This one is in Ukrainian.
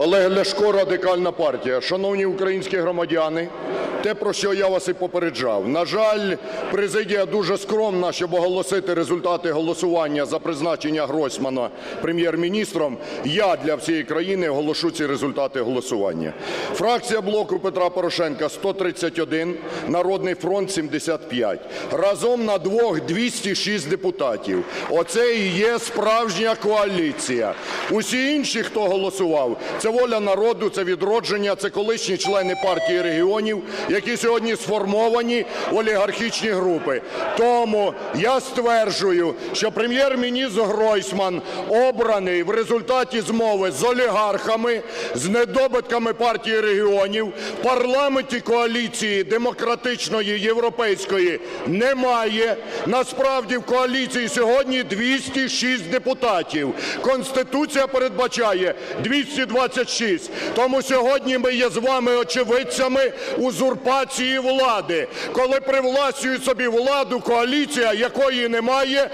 Олег Ляшко, Радикальна партія. Шановні українські громадяни, те, про що я вас і попереджав. На жаль, президія дуже скромна, щоб оголосити результати голосування за призначення Гройсмана прем'єр-міністром. Я для всієї країни оголошу ці результати голосування. Фракція блоку Петра Порошенка 131, Народний фронт 75. Разом на двох 206 депутатів. Оце і є справжня коаліція. Усі інші, хто голосував, це воля народу, це відродження, це колишні члени партії регіонів, які сьогодні сформовані в олігархічні групи. Тому я стверджую, що прем'єр-міністр Гройсман обраний в результаті змови з олігархами, з недобитками партії регіонів. В парламенті коаліції демократичної європейської немає. Насправді в коаліції сьогодні 206 депутатів. Конституція передбачає 226. Тому сьогодні ми є з вами очевидцями узурпації влади, коли привласнює собі владу коаліція, якої немає,